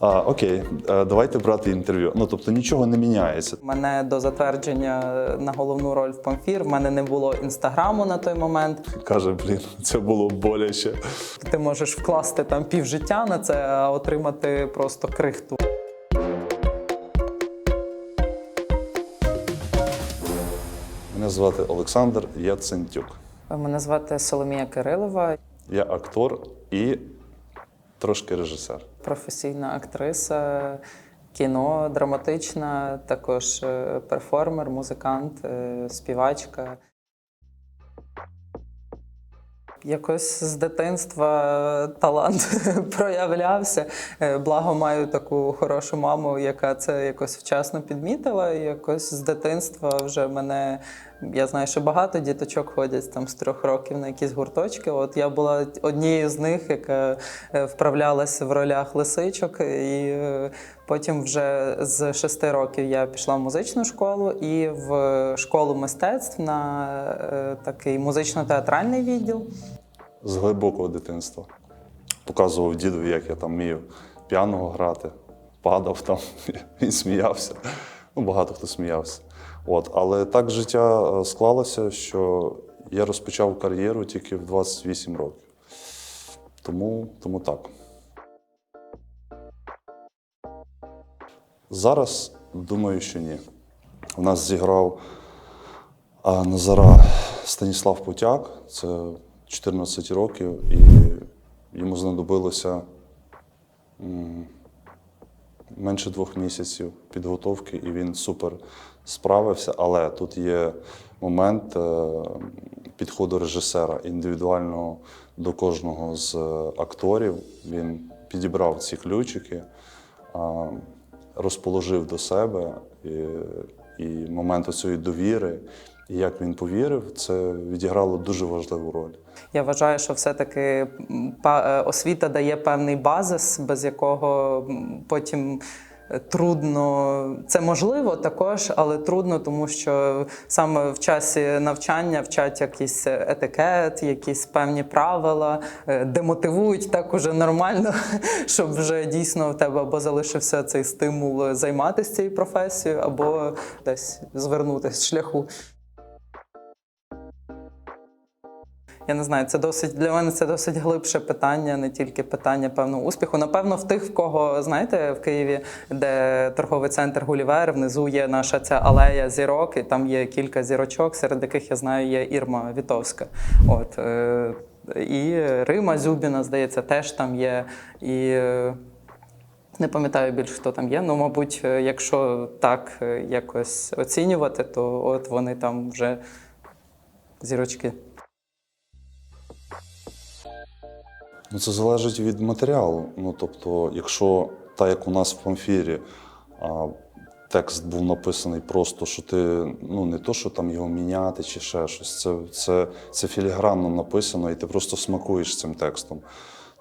А, окей, е, давайте брати інтерв'ю. Ну тобто нічого не міняється. Мене до затвердження на головну роль в Памфір. В мене не було інстаграму на той момент. Каже, блін, це було боляче. Ти можеш вкласти там півжиття на це, а отримати просто крихту. Мене звати Олександр Яцентюк. Мене звати Соломія Кирилова, Я актор і трошки режисер. Професійна актриса, кіно, драматична, також е, перформер, музикант, е, співачка. Якось з дитинства талант проявлявся. Е, Благо маю таку хорошу маму, яка це якось вчасно підмітила. І якось з дитинства вже мене. Я знаю, що багато діточок ходять там з трьох років на якісь гурточки. От я була однією з них, яка е, вправлялася в ролях лисичок, і е, потім вже з шести років я пішла в музичну школу і в школу мистецтв на е, такий музично-театральний відділ. З глибокого дитинства. Показував дідові, як я там вмію п'яного грати, падав там, він сміявся. Ну, багато хто сміявся. От. Але так життя е, склалося, що я розпочав кар'єру тільки в 28 років. Тому, тому так. Зараз думаю, що ні. У нас зіграв Назара Станіслав Потяк, це 14 років, і йому знадобилося менше двох місяців підготовки, і він супер справився. Але тут є момент е, підходу режисера індивідуального до кожного з е, акторів. Він підібрав ці ключики, розположив до себе і, і момент цієї довіри. І як він повірив, це відіграло дуже важливу роль. Я вважаю, що все-таки е, освіта дає певний базис, без якого потім. Трудно, це можливо також, але трудно, тому що саме в часі навчання вчать якийсь етикет, якісь певні правила, е, демотивують так уже нормально, щоб вже дійсно в тебе або залишився цей стимул займатися цією професією, або десь звернутися з шляху. Я не знаю, це досить для мене це досить глибше питання, не тільки питання певного успіху. Напевно, в тих, в кого знаєте, в Києві, де торговий центр Гулівер, внизу є наша ця алея зірок, і там є кілька зірочок, серед яких я знаю є Ірма Вітовська. От е, і Рима Зюбіна, здається, теж там є. І е, не пам'ятаю більше, хто там є. Ну, мабуть, е, якщо так якось оцінювати, то от вони там вже зірочки. Ну, це залежить від матеріалу. Ну, тобто, якщо так як у нас в памфірі а, текст був написаний просто, що ти ну не то, що там його міняти чи ще щось. Це, це, це філігранно написано, і ти просто смакуєш цим текстом.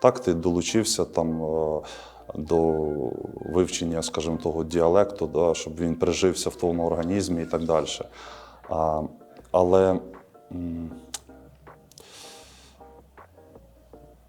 Так, ти долучився там до вивчення, скажімо, того діалекту, да, щоб він прижився в твоєму організмі і так далі. А, але.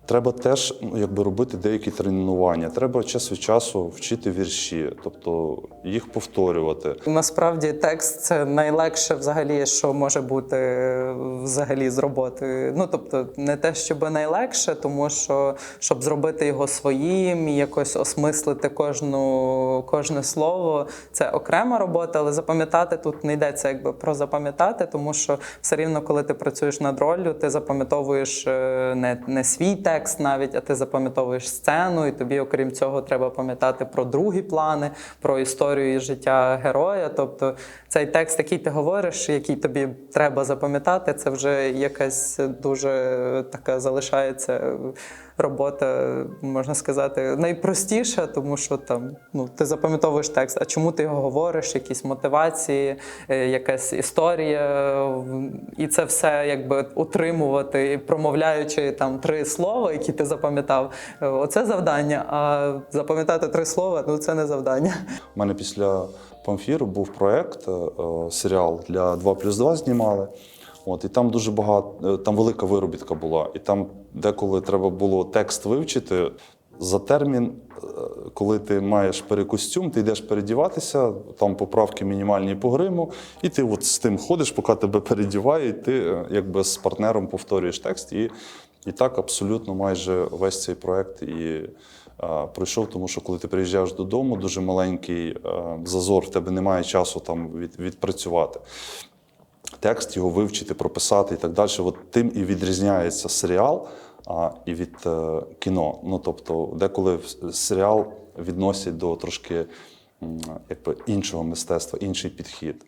Треба теж ну, якби робити деякі тренування. Треба час від часу вчити вірші, тобто їх повторювати. Насправді текст це найлегше взагалі, що може бути е, взагалі з роботи. Ну тобто, не те, щоб найлегше, тому що щоб зробити його своїм і якось осмислити кожну, кожне слово, це окрема робота, але запам'ятати тут не йдеться якби про запам'ятати, тому що все рівно, коли ти працюєш над роллю, ти запам'ятовуєш е, не, не свій текст навіть, а ти запам'ятовуєш сцену, і тобі, окрім цього, треба пам'ятати про другі плани, про історію і життя героя. Тобто цей текст, який ти говориш, який тобі треба запам'ятати, це вже якась дуже така залишається робота, можна сказати, найпростіша, тому що там ну, ти запам'ятовуєш текст, а чому ти його говориш, якісь мотивації, е, якась історія, і це все якби утримувати, промовляючи там три слова, які ти запам'ятав. Е, Оце завдання. А запам'ятати три слова ну це не завдання. У мене після памфіру був проєкт, е, серіал для 2 плюс 2 знімали. От, і там дуже багато, е, там велика виробітка була. І там деколи треба було текст вивчити. за термін, е, коли ти маєш перекостюм, ти йдеш передіватися, там поправки мінімальні по гриму, і ти от з тим ходиш, поки тебе передівають, ти е, якби з партнером повторюєш текст. І, і так абсолютно майже весь цей проект і е, пройшов, тому що коли ти приїжджаєш додому, дуже маленький е, зазор, в тебе немає часу там від, відпрацювати текст, його вивчити, прописати і так далі. От тим і відрізняється серіал а, і від е, кіно. Ну тобто, деколи серіал відносять до трошки якби, іншого мистецтва, інший підхід.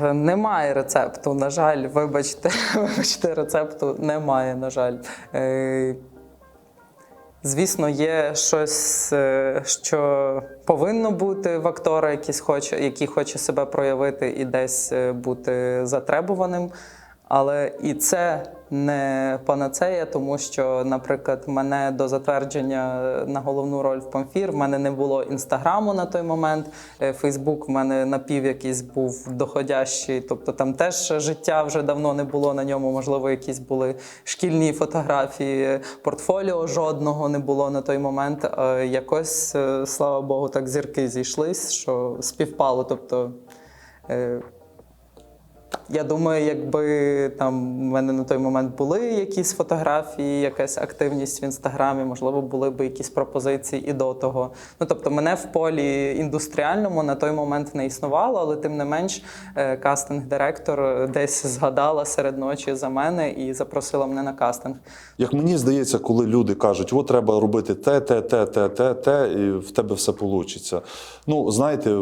Немає рецепту, на жаль, вибачте, вибачте, рецепту немає, на жаль. Звісно, є щось, е, що повинно бути в актора, якийсь хоче, який хоче себе проявити і десь е, бути затребуваним. Але і це не панацея, тому що, наприклад, мене до затвердження на головну роль в Памфір в мене не було інстаграму на той момент. Е, Фейсбук в мене напів якийсь був доходящий, тобто там теж життя вже давно не було на ньому. Можливо, якісь були шкільні фотографії, портфоліо жодного не було на той момент. Е, Якось, е, слава Богу, так зірки зійшлись, що співпало. Тобто, я думаю, якби там в мене на той момент були якісь фотографії, якась активність в інстаграмі, можливо, були б якісь пропозиції і до того. Ну тобто, мене в полі індустріальному на той момент не існувало, але тим не менш, е, кастинг-директор десь згадала серед ночі за мене і запросила мене на кастинг. Як мені здається, коли люди кажуть, от треба робити те, те, те, те, те, те, і в тебе все вийде. Ну, знаєте,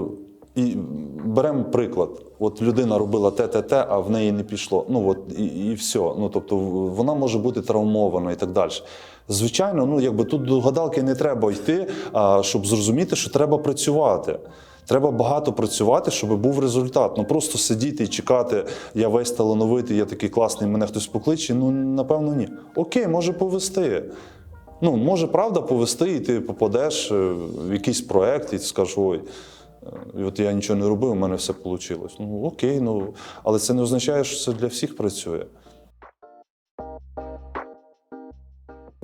і беремо приклад. От людина робила те, те, те, а в неї не пішло. Ну от і, і все. Ну тобто вона може бути травмована і так далі. Звичайно, ну якби тут до гадалки не треба йти, а, щоб зрозуміти, що треба працювати. Треба багато працювати, щоб був результат. Ну просто сидіти і чекати, я весь талановитий, я такий класний, мене хтось покличе. Ну напевно, ні. Окей, може повести. Ну, може, правда, повести, і ти попадеш е, в якийсь проект, і ти скажеш, ой, от я нічого не робив, у мене все вийшло. Ну окей, ну але це не означає, що це для всіх працює.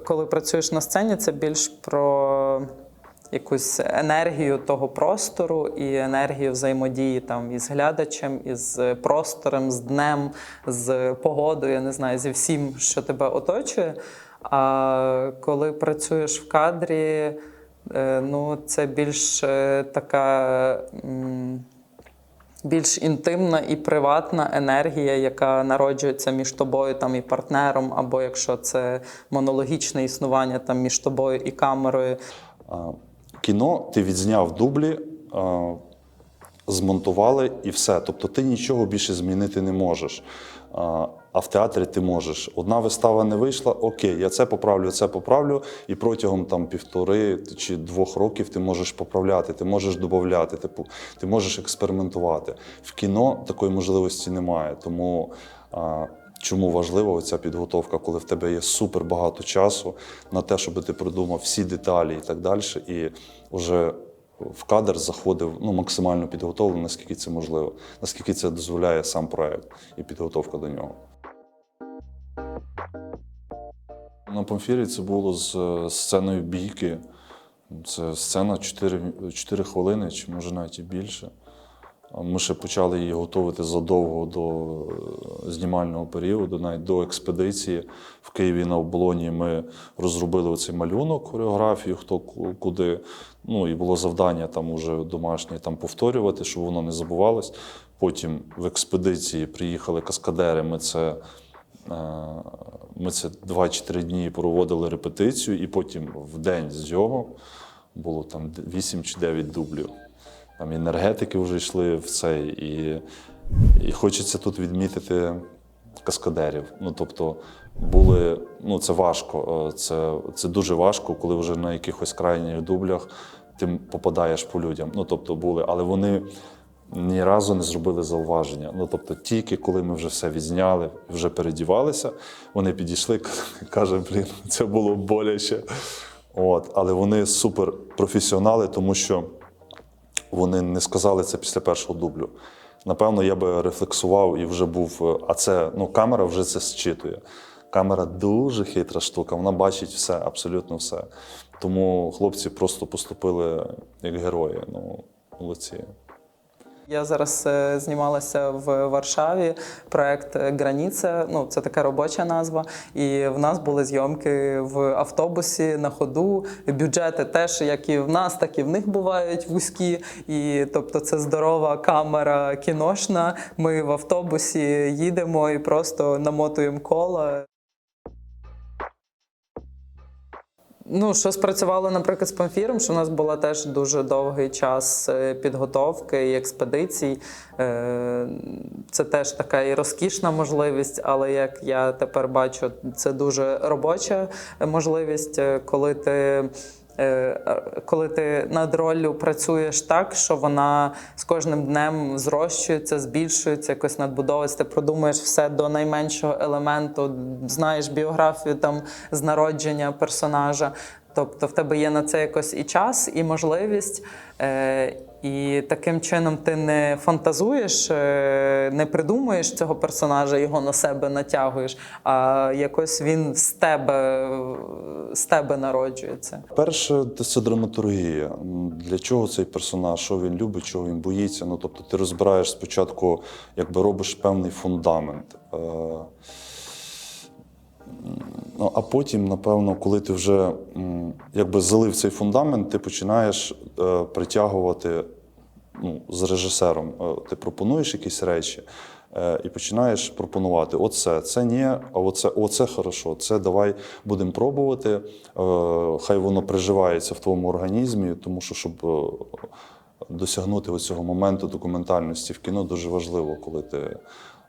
Коли працюєш на сцені, це більш про якусь енергію того простору і енергію взаємодії там із глядачем, із простором, з днем, з погодою, я не знаю, зі всім, що тебе оточує. А коли працюєш в кадрі, ну це більш е, така. більш інтимна і приватна енергія, яка народжується між тобою там і партнером, або якщо це монологічне існування там між тобою і камерою. Кіно ти відзняв дублі, змонтували і все. Тобто ти нічого більше змінити не можеш. А в театрі ти можеш. Одна вистава не вийшла, окей, я це поправлю, це поправлю, і протягом там півтори чи двох років ти можеш поправляти, ти можеш додати, типу, ти можеш експериментувати. В кіно такої можливості немає. Тому а, чому важлива ця підготовка, коли в тебе є супер багато часу на те, щоб ти продумав всі деталі і так далі, і вже в кадр заходив ну, максимально підготовлений, наскільки це можливо, наскільки це дозволяє сам проект і підготовка до нього. На Памфірі це було з сценою бійки. Це сцена 4, 4 хвилини, чи може навіть і більше. Ми ще почали її готувати задовго до е, знімального періоду, навіть до експедиції в Києві на оболоні. Ми розробили оцей малюнок, хореографію, хто куди. Ну і було завдання там уже домашнє там повторювати, щоб воно не забувалось. Потім в експедиції приїхали каскадери. Ми це, е, ми це 2 чи 3 дні проводили репетицію, і потім в день зйомок було там 8 чи 9 дублів. Там енергетики вже йшли в цей, і, і хочеться тут відмітити каскадерів. Ну тобто були, ну це важко, е, це, це дуже важко, коли вже на якихось крайніх дублях ти попадаєш по людям. Ну тобто були, але вони ні разу не зробили зауваження. Ну тобто, тільки коли ми вже все відзняли, вже передівалися, вони підійшли, каже, блін, це було боляче. От, але вони супер професіонали, тому що вони не сказали це після першого дублю. напевно, я би рефлексував і вже був. е, А це ну, камера вже це зчитує. Камера дуже хитра штука, вона бачить все, абсолютно все. Тому хлопці просто поступили як герої. Ну, молодці. Я зараз е, знімалася в Варшаві. Проект Граніця. Ну це така робоча назва. І в нас були зйомки в автобусі на ходу. Бюджети теж, як і в нас, так і в них бувають вузькі. І тобто, це здорова камера кіношна. Ми в автобусі їдемо і просто намотуємо кола. Ну, що спрацювало, наприклад, з Памфіром, що у нас була теж дуже довгий час е, підготовки і експедицій. Е, Це теж така і розкішна можливість, але як я тепер бачу, це дуже робоча можливість, е, коли ти. Е, Коли ти над роллю працюєш так, що вона з кожним днем зрощується, збільшується, якось надбудовується, ти продумуєш все до найменшого елементу, знаєш біографію там з народження персонажа. Тобто в тебе є на це якось і час, і можливість. Е, і таким чином ти не фантазуєш, е, не придумуєш цього персонажа, його на себе натягуєш, а якось він з тебе, з тебе народжується. Перше, це драматургія. Для чого цей персонаж, що він любить, чого він боїться. Ну, тобто, ти розбираєш спочатку, якби робиш певний фундамент. Е, Ну, а потім, напевно, коли ти вже якби залив цей фундамент, ти починаєш е, притягувати ну, з режисером. Е, ти пропонуєш якісь речі е, і починаєш пропонувати: оце, це ні, а оце, оце хорошо, це давай будемо пробувати. Е, хай воно приживається в твоєму організмі, тому що щоб. е, Досягнути цього моменту документальності в кіно дуже важливо, коли ти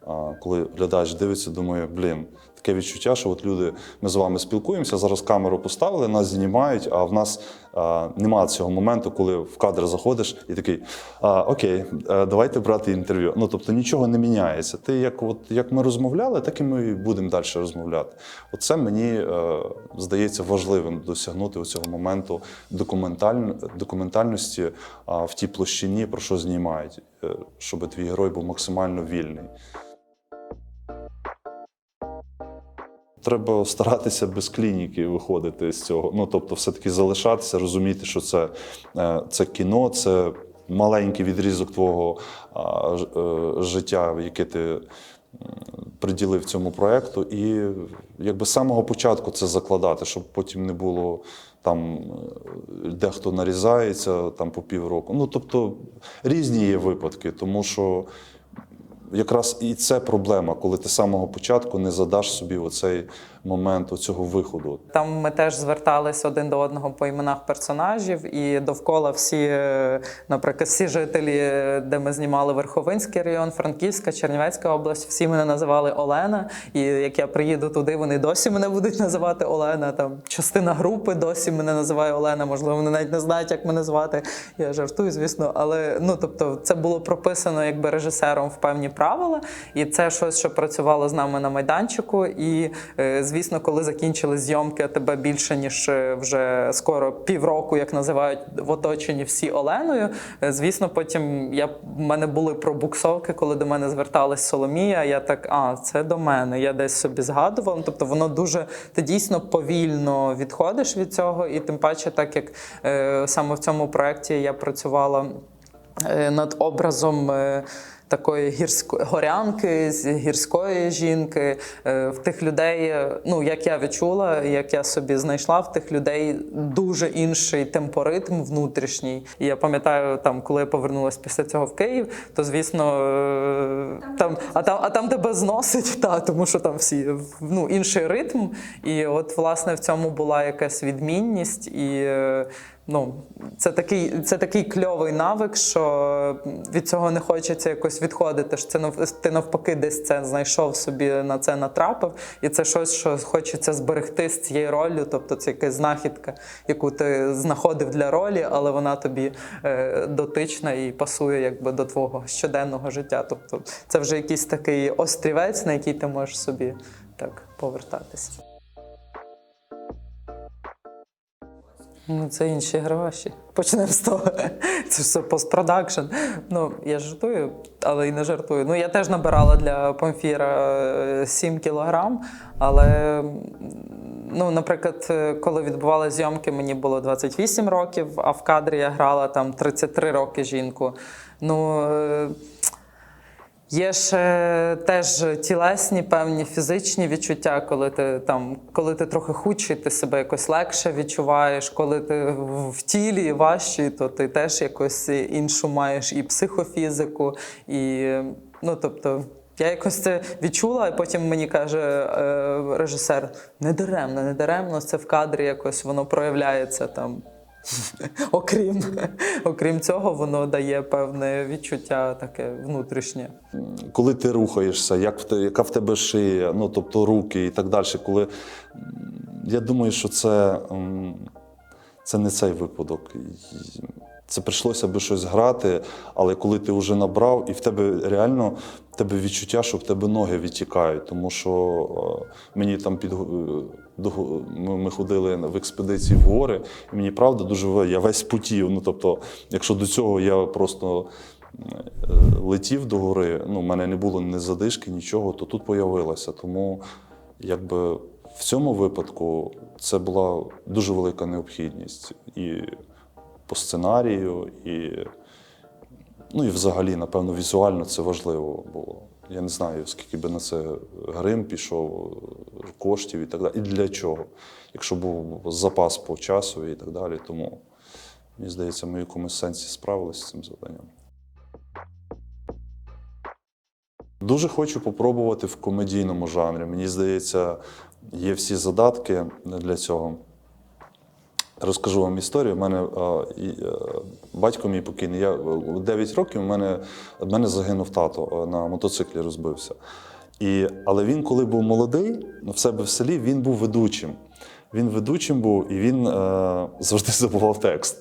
а, коли глядач дивиться, думає, блін, таке відчуття, що от люди, ми з вами спілкуємося, зараз камеру поставили, нас знімають, а в нас а, немає цього моменту, коли в кадр заходиш і такий, а, окей, е, давайте брати інтерв'ю. Ну тобто нічого не міняється. Ти як, от, як ми розмовляли, так і ми будемо далі розмовляти. Оце мені е, здається важливим досягнути цього моменту документаль... документальності а, в тій площині, про що знімають, е, щоб твій герой був максимально вільний. Треба старатися без клініки виходити з цього. Ну тобто, все-таки залишатися, розуміти, що це, е, це кіно, це маленький відрізок твого е, життя, яке ти приділив цьому проекту, і якби з самого початку це закладати, щоб потім не було там е, дехто нарізається там по півроку. Ну тобто різні є випадки, тому що якраз і це проблема, коли ти з самого початку не задаш собі оцей момент оцього виходу. Там ми теж звертались один до одного по іменах персонажів, і довкола всі, е, наприклад, всі жителі, е, де ми знімали Верховинський район, Франківська, Чернівецька область, всі мене називали Олена. І як я приїду туди, вони досі мене будуть називати Олена. Там частина групи досі мене називає Олена. Можливо, вони навіть не знають, як мене звати. Я жартую, звісно. Але ну тобто, це було прописано якби режисером в певні правила, і це щось, що працювало з нами на майданчику. І е, звісно, коли закінчили зйомки, а тебе більше ніж е, вже скоро півроку, як називають в оточенні всі Оленою. е, Звісно, потім я в мене були пробуксовки, коли до мене зверталась Соломія. Я так, а це до мене. Я десь собі згадувала. Тобто воно дуже ти дійсно повільно відходиш від цього, і тим паче, так як саме в цьому проєкті я працювала над образом. Такої гірської горянки, з гірської жінки, Е, в тих людей, е, ну як я відчула, як я собі знайшла, в тих людей дуже інший темпоритм внутрішній. І я пам'ятаю, там, коли я повернулася після цього в Київ, то звісно, е, там, а там, а там тебе зносить, та, тому що там всі ну, інший ритм. І от власне в цьому була якась відмінність і. Ну, це такий, це такий кльовий навик, що від цього не хочеться якось відходити. Що це ти навпаки десь це знайшов собі на це натрапив, і це щось, що хочеться зберегти з цією роллю. Тобто це якась знахідка, яку ти знаходив для ролі, але вона тобі е, дотична і пасує якби до твого щоденного життя. Тобто це вже якийсь такий острівець, на який ти можеш собі так повертатися. Ну, це інші гроші. Почнемо з того. Це все постпродакшн. Ну, я жартую, але і не жартую. Ну, я теж набирала для Памфіра е, 7 кілограм, але, ну, наприклад, е, коли відбували зйомки, мені було 28 років, а в кадрі я грала там 33 роки жінку. Ну, е, Є ж теж тілесні, певні фізичні відчуття, коли ти там, коли ти трохи худший, ти себе якось легше відчуваєш. Коли ти в тілі важчий, то ти теж якось іншу маєш і психофізику, і ну тобто. Я якось це відчула, і потім мені каже е, режисер: не даремно, не даремно, це в кадрі якось воно проявляється там. окрім, окрім цього, воно дає певне відчуття таке внутрішнє. коли ти рухаєшся, як яка в тебе шия, ну тобто руки і так далі. Коли я думаю, що це, це не цей випадок. Це прийшлося би щось грати, але коли ти вже набрав, і в тебе реально в тебе відчуття, що в тебе ноги відтікають. Тому що е, мені там під ми, ходили в експедиції в гори, і мені правда дуже я весь потів. Ну тобто, якщо до цього я просто е, летів до гори, ну, в мене не було ні задишки, нічого, то тут появилося. Тому якби в цьому випадку це була дуже велика необхідність і по сценарію, і, ну, і взагалі, напевно, візуально це важливо було. Я не знаю, скільки би на це грим пішов, коштів і так далі. І для чого, якщо був запас по часу і так далі. Тому, мені здається, ми в якомусь сенсі справилися з цим завданням. Дуже хочу попробувати в комедійному жанрі. Мені здається, є всі задатки для цього. Розкажу вам історію. У мене е, батько мій покійний. Я 9 років у мене, в мене загинув тато е, на мотоциклі розбився. І, але він, коли був молодий, ну, в себе в селі, він був ведучим. Він ведучим був і він е, завжди забував текст.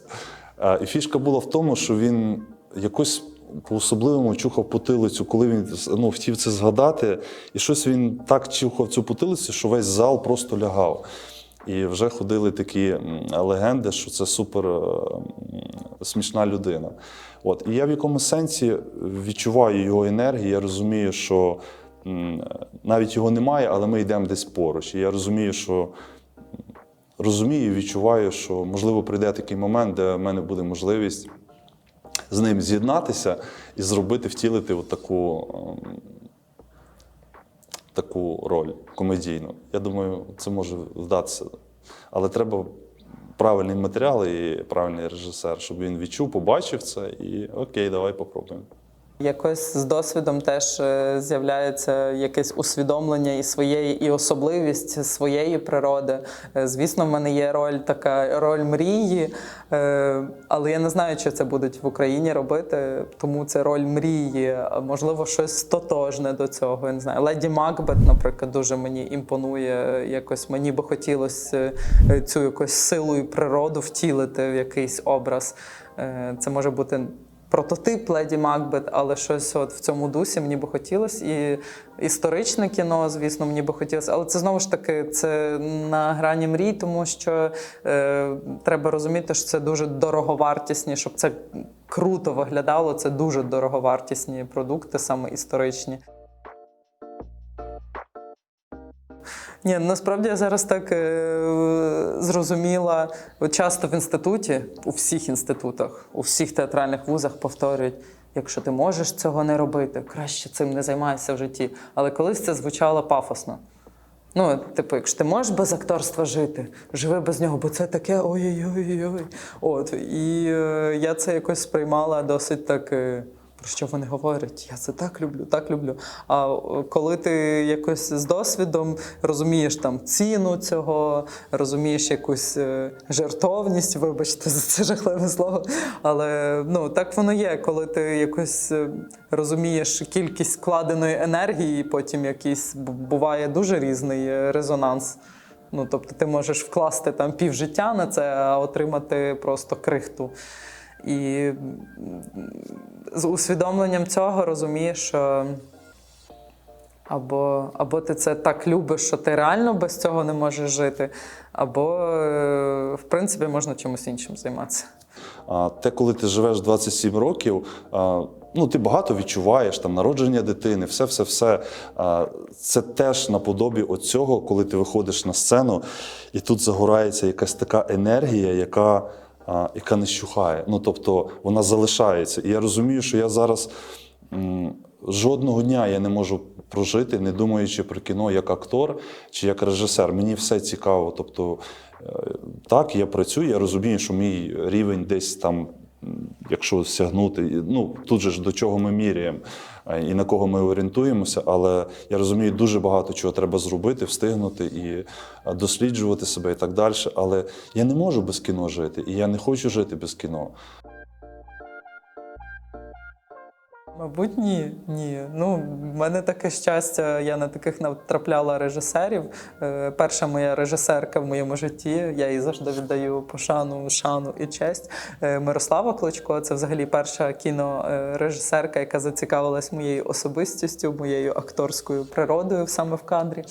Е, і фішка була в тому, що він якось по-особливому чухав потилицю, коли він ну, хотів це згадати, і щось він так чухав цю потилицю, що весь зал просто лягав. І вже ходили такі легенди, що це супер е, смішна людина. От. І я в якомусь сенсі відчуваю його енергію, я розумію, що навіть його немає, але ми йдемо десь поруч. І я розумію, що розумію відчуваю, що можливо прийде такий момент, де в мене буде можливість з ним з'єднатися і зробити, втілити от таку, таку роль комедійну. Я думаю, це може вдатися. Але треба правильний матеріал і правильний режисер, щоб він відчув, побачив це і окей, давай попробуємо. Якось з досвідом теж е, з'являється якесь усвідомлення і своєї, і особливість своєї природи. Е, Звісно, в мене є роль така роль мрії, е, але я не знаю, чи це будуть в Україні робити, тому це роль мрії. Можливо, щось тотожне до цього. Я не знаю. Леді Макбет, наприклад, дуже мені імпонує. Якось мені би хотілося цю якусь силу і природу втілити в якийсь образ. Це може бути прототип Леді Макбет, але щось от в цьому дусі мені би хотілося. І історичне кіно, звісно, мені би хотілося. Але це знову ж таки це на грані мрій, тому що е, треба розуміти, що це дуже дороговартісні, щоб це круто виглядало. Це дуже дороговартісні продукти, саме історичні. Ні, насправді я зараз так е, зрозуміла. Часто в інституті, у всіх інститутах, у всіх театральних вузах повторюють: якщо ти можеш цього не робити, краще цим не займайся в житті. Але колись це звучало пафосно. Ну, типу, якщо ти можеш без акторства жити, живи без нього, бо це таке ой-ой-ой. От. І е, я це якось сприймала досить так. е, про що вони говорять? Я це так люблю, так люблю. А коли ти якось з досвідом розумієш там ціну цього, розумієш якусь е, жертовність, вибачте за це жахливе слово. Але ну так воно є, коли ти якось е, розумієш кількість вкладеної енергії, і потім якийсь буває дуже різний е, резонанс. Ну, тобто ти можеш вкласти там півжиття на це, а отримати просто крихту. І з усвідомленням цього розумієш, що Або, або ти це так любиш, що ти реально без цього не можеш жити, або, е, в принципі, можна чимось іншим займатися. А те, коли ти живеш 27 років, ну ти багато відчуваєш там народження дитини, все, все, все. Це теж наподобі оцього, коли ти виходиш на сцену, і тут загорається якась така енергія, яка, яка не щухає. Ну тобто вона залишається. І я розумію, що я зараз. Жодного дня я не можу прожити, не думаючи про кіно як актор чи як режисер. Мені все цікаво. Тобто, е, так, я працюю, я розумію, що мій рівень десь там, якщо сягнути, ну тут же ж до чого ми міряємо і на кого ми орієнтуємося, але я розумію, дуже багато чого треба зробити, встигнути і досліджувати себе і так далі. Але я не можу без кіно жити, і я не хочу жити без кіно. Мабуть, ні. ні. Ну, в мене таке щастя, я на таких натрапляла режисерів. Е, перша моя режисерка в моєму житті, я їй завжди віддаю пошану, шану і честь. Е, Мирослава Клочко це взагалі перша кінорежисерка, яка зацікавилась моєю особистістю, моєю акторською природою саме в кадрі.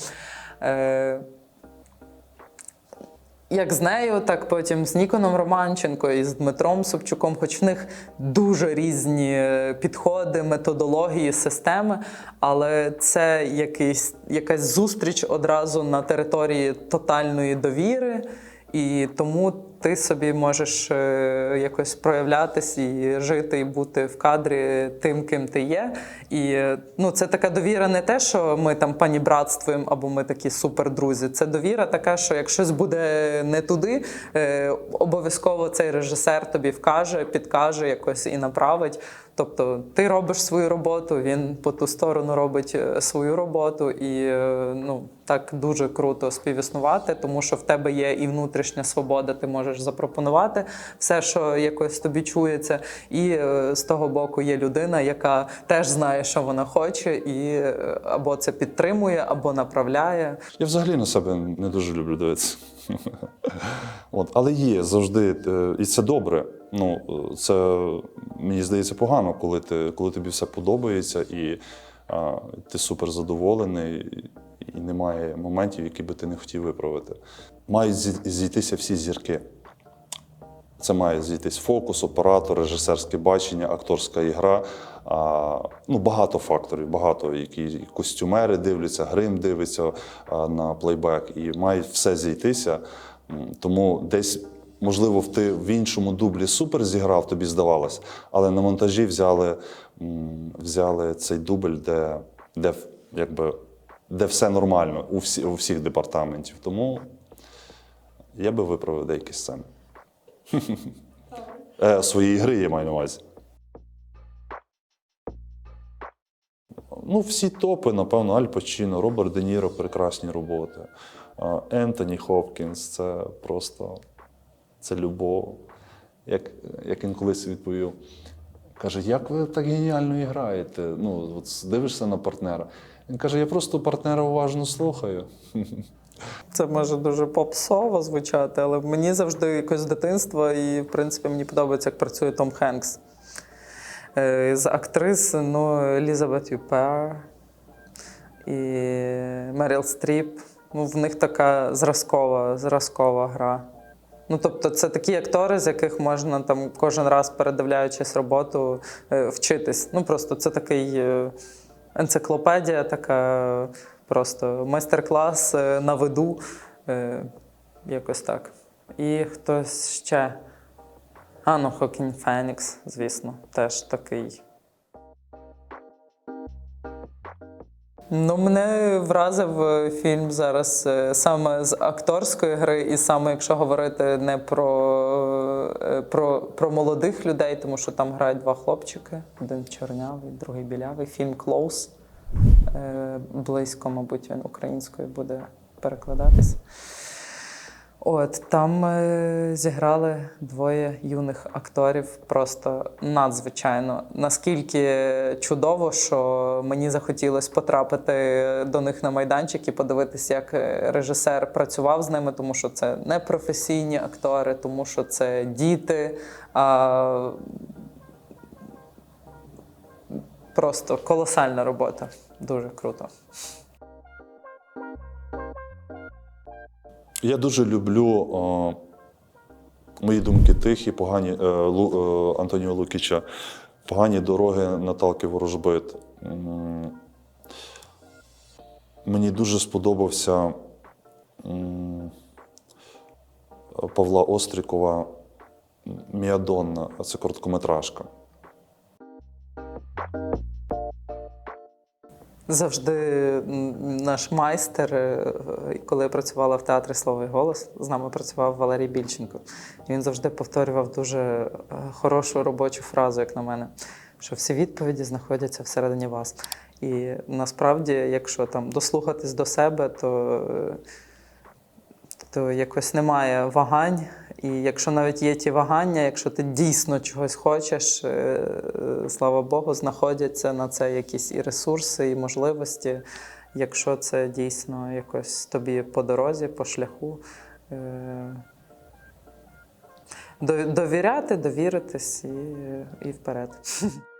Як з нею, так потім з Ніконом Романченко і з Дмитром Собчуком, хоч в них дуже різні е, підходи, методології, системи, але це якийсь, якась зустріч одразу на території тотальної довіри, і тому ти собі можеш е, якось проявлятись і жити, і бути в кадрі тим, ким ти є. І е, ну, це така довіра не те, що ми там панібратствуємо або ми такі супердрузі. Це довіра така, що як щось буде не туди, е, обов'язково цей режисер тобі вкаже, підкаже якось і направить. Тобто ти робиш свою роботу, він по ту сторону робить е, свою роботу, і е, ну так дуже круто співіснувати, тому що в тебе є і внутрішня свобода, ти можеш запропонувати все, що якось тобі чується. І е, з того боку є людина, яка теж знає, що вона хоче, і або це підтримує, або направляє. Я взагалі на себе не дуже люблю дивитися. От, але є завжди, і це добре. Ну, е, це мені здається погано, коли, ти, коли тобі все подобається і а, ти супер задоволений, і, немає моментів, які би ти не хотів виправити. Мають зійтися всі зірки. Це має зійтись фокус, оператор, режисерське бачення, акторська ігра. А, ну, багато факторів, багато, які костюмери дивляться, грим дивиться а, на плейбек, і мають все зійтися. Тому десь, можливо, ти в іншому дублі супер зіграв, тобі здавалось, але на монтажі взяли, взяли цей дубль, де, де, якби, де все нормально у, всі, у всіх департаментів. Тому я би виправив деякі сцени. Е, своєї гри я маю на увазі. Ну, всі топи, напевно, Аль Пачіно, Роберт Де Ніро прекрасні роботи. Ентоні Хопкінс це просто це любов. Як, як він колись відповів, каже, як ви так геніально граєте? Ну, от дивишся на партнера. Він каже, я просто партнера уважно слухаю. Це може дуже попсово звучати, але мені завжди якось з дитинства, і в принципі мені подобається, як працює Том Хенкс. Е, З актрис, ну, Елізабет Юпер і Меріл Стріп. Ну, в них така зразкова, зразкова гра. Ну, тобто, це такі актори, з яких можна там кожен раз передивляючись роботу, е, вчитись. Ну, просто це такий е, енциклопедія, така просто майстер-клас е, на виду. Якось так. І хтось ще. А, ну, Хокін Фенікс, звісно, теж такий. Ну, мене вразив е, фільм зараз е, саме з акторської гри, і саме якщо говорити не про, е, про, про молодих людей, тому що там грають два хлопчики: один чорнявий, другий білявий. Фільм Клоус. Близько, мабуть, він українською буде перекладатись. От там е, зіграли двоє юних акторів просто надзвичайно. Наскільки чудово, що мені захотілося потрапити до них на майданчик і подивитися, як режисер працював з ними, тому що це не професійні актори, тому що це діти. А просто колосальна робота. Дуже круто. Я дуже люблю о, мої думки тихі, погані е, Лу, е, Антоніо Лукіча, погані дороги Наталки Ворожбит. Мені дуже сподобався Павла Острікова Міадонна, це короткометражка. Завжди наш майстер, е, коли я працювала в театрі Слово і голос, з нами працював Валерій Більченко. Він завжди повторював дуже е, хорошу робочу фразу, як на мене, що всі відповіді знаходяться всередині вас. І насправді, якщо там дослухатись до себе, то, е, то якось немає вагань. І якщо навіть є ті вагання, якщо ти дійсно чогось хочеш, е, е, слава Богу, знаходяться на це якісь і ресурси, і можливості. Якщо це дійсно якось тобі по дорозі, по шляху. е, Довіряти, довіритись і, і вперед.